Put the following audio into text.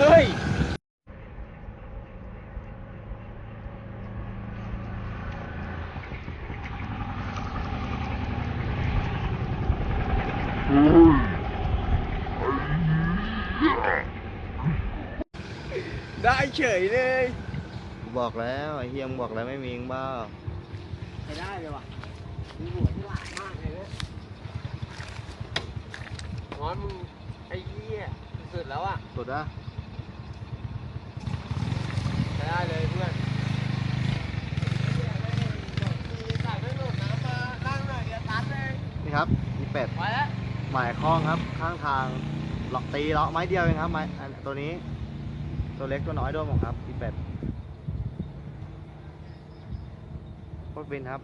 เฮ้ยได้เฉยเลยกูบอกแล้วไอ้เฮียมงบอกแล้วไม่มีมึงบ้าใช้ได้เลยว่ะมีหัวที่หลายมากเลยเนี่ยงอนมึงไอ้เหี้ยสุดแล้วอะ สุดนะ ใช้ได้เลยเพื่อนใส่ไม่หลุดน้ำมานั่งหน่อยเดี๋ยวตัดเลย นี่ครับมีเป็ดไปแล้วหมายคล้องครับ ข้างทางหลอกตีเลาะไม้เดียวเองครับไม้อันตัวนี้ ตัวเล็กตัวน้อยโดนผมครับมีเป็ดโคตรฟินครับ